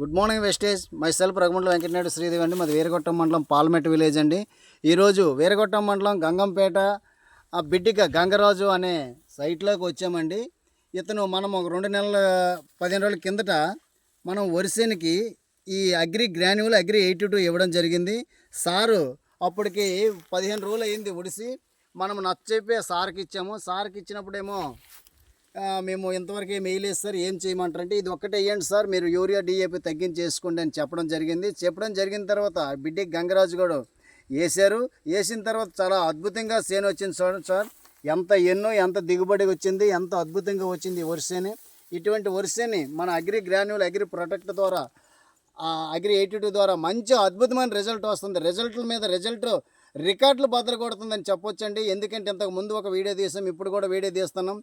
Good morning Vestige. Myself Raghumandala Venkatanayudu Sridevi అండి. మాది వీరగొట్టం మండలం పాల్మెట్ విలేజ్ అండి. ఈరోజు వీరగొట్టం మండలం గంగంపేట ఆ బిడ్డిక గంగరాజు అనే సైట్లోకి వచ్చామండి. ఇతను మనం ఒక రెండు నెలల పదిహేను రోజుల కిందట మనం వరిసేనికి ఈ agri granule agri eighty two ఇవ్వడం జరిగింది. సారు అప్పటికి పదిహేను రోజులు అయింది ఒడిసి మనం నచ్చచెప్పి సార్కి ఇచ్చాము. సార్కి ఇచ్చినప్పుడేమో మేము ఇంతవరకు మెయిల్ వేస్తారు ఏం చేయమంటారంటే ఇది ఒక్కటే వేయండి సార్ మీరు యూరియా డిఏపి తగ్గించేసుకోండి అని చెప్పడం జరిగింది. చెప్పడం జరిగిన తర్వాత బిడ్డి గంగరాజు కూడా వేశారు. వేసిన తర్వాత చాలా అద్భుతంగా సేను వచ్చింది చూడండి సార్. ఎంత ఎన్నో ఎంత దిగుబడి వచ్చింది ఎంత అద్భుతంగా వచ్చింది వరిసేని. ఇటువంటి వరిసేని మన అగ్రి గ్రాన్యువల్ అగ్రి ప్రొటెక్ట్ ద్వారా ఆ అగ్రి ఎయిటీ టూ ద్వారా మంచి అద్భుతమైన రిజల్ట్ వస్తుంది. రిజల్ట్ల మీద రిజల్ట్ రికార్డులు బద్దల కొడుతుందని చెప్పొచ్చండి. ఎందుకంటే ఇంతకు ముందు ఒక వీడియో తీసాం ఇప్పుడు కూడా వీడియో తీస్తున్నాం.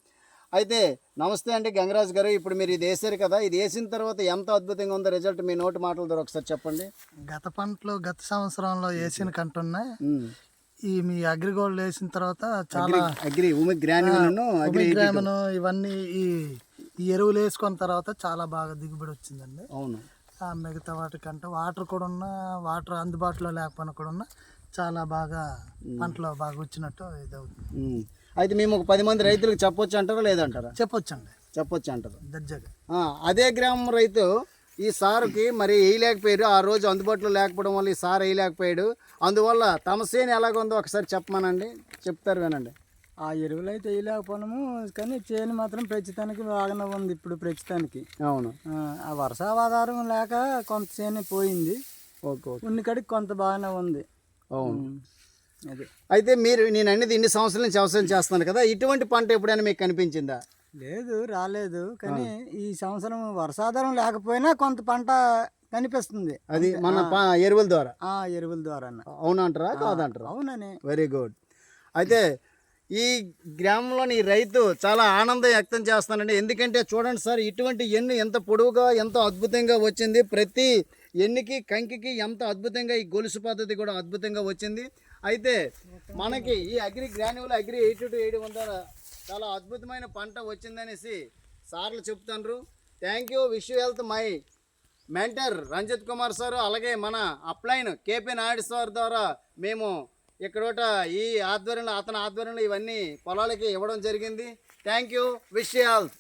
అయితే నమస్తే అండి గంగరాజ్ గారు ఇప్పుడు మీరు ఇది వేసారు కదా ఇది వేసిన తర్వాత ఎంత అద్భుతంగా ఉందో రిజల్ట్ మీ నోటి మాటల ద్వారా ఒకసారి చెప్పండి. గత పంటలో గత సంవత్సరంలో వేసిన కంటున్నా. ఈ మీ అగ్రిగోల్డ్ వేసిన తర్వాత చాలా అగ్రి గ్రామను ఇవన్నీ ఈ ఈ ఎరువులు వేసుకున్న తర్వాత చాలా బాగా దిగుబడి వచ్చిందండి. అవును. ఆ మిగతా వాటికంటే వాటర్ కూడా ఉన్న వాటర్ అందుబాటులో లేకపోయినా కూడా ఉన్న చాలా బాగా పంటలో బాగా వచ్చినట్టు ఇది అవుతుంది. అయితే మేము ఒక పది మంది రైతులకు చెప్పొచ్చు అంటారా లేదంటారా? చెప్పొచ్చండి. చెప్పొచ్చు అంటారు. దర్జాగా. ఆ, అదే గ్రామం రైతు ఈ సారుకి మరి వేయలేకపోయారు ఆ రోజు అందుబాటులో లేకపోవడం వల్ల ఈ సార్ వేయలేకపోయాడు. అందువల్ల తమ సేను ఎలాగుందో ఒకసారి చెప్పమనండి. చెప్తారు వినండి. ఆ ఎరువులు అయితే వేయలేకపోయినాము కానీ చేను మాత్రం ప్రస్తుతానికి బాగానే ఉంది ఇప్పుడు ప్రస్తుతానికి. అవును. ఆ, ఆ వర్షాధారం లేక కొంత చేను పోయింది. Okay okay. ఉన్ని కాడికి కొంత బాగానే ఉంది. అవును. అయితే మీరు నేను అనేది ఇన్ని సంవత్సరాల నుంచి వ్యవసాయం చేస్తున్నాను కదా ఇటువంటి పంట ఎప్పుడైనా మీకు కనిపించిందా? లేదు రాలేదు. కానీ ఈ సంవత్సరం వర్షాధారం లేకపోయినా కొంత పంట కనిపిస్తుంది. అది మన ఎరువుల ద్వారా? ఆ ఎరువుల ద్వారా అవునంటారా కాదంటారా అవునని. వెరీ గుడ్ అయితే ఈ గ్రామంలోని రైతు చాలా ఆనందం వ్యక్తం చేస్తానండి ఎందుకంటే చూడండి సార్ ఇటువంటి ఎన్ను ఎంత పొడవుగా ఎంత అద్భుతంగా వచ్చింది. ప్రతి ఎన్నికి కంకికి ఎంత అద్భుతంగా ఈ గొలుసు పద్ధతి కూడా అద్భుతంగా వచ్చింది. అయితే మనకి ఈ agri granule agri eight two eight వందల చాలా అద్భుతమైన పంట వచ్చిందనేసి సార్లు చెప్తున్నారు thank you wish health my mentor Ranjith Kumar sir అలాగే మన అప్లైన్ కేపీ నాయుడు సార్ ద్వారా మేము ఇక్కడ ఈ ఆధ్వర్యంలో అతని ఆధ్వర్యంలో ఇవన్నీ పొలాలకి ఇవ్వడం జరిగింది. Thank you wish health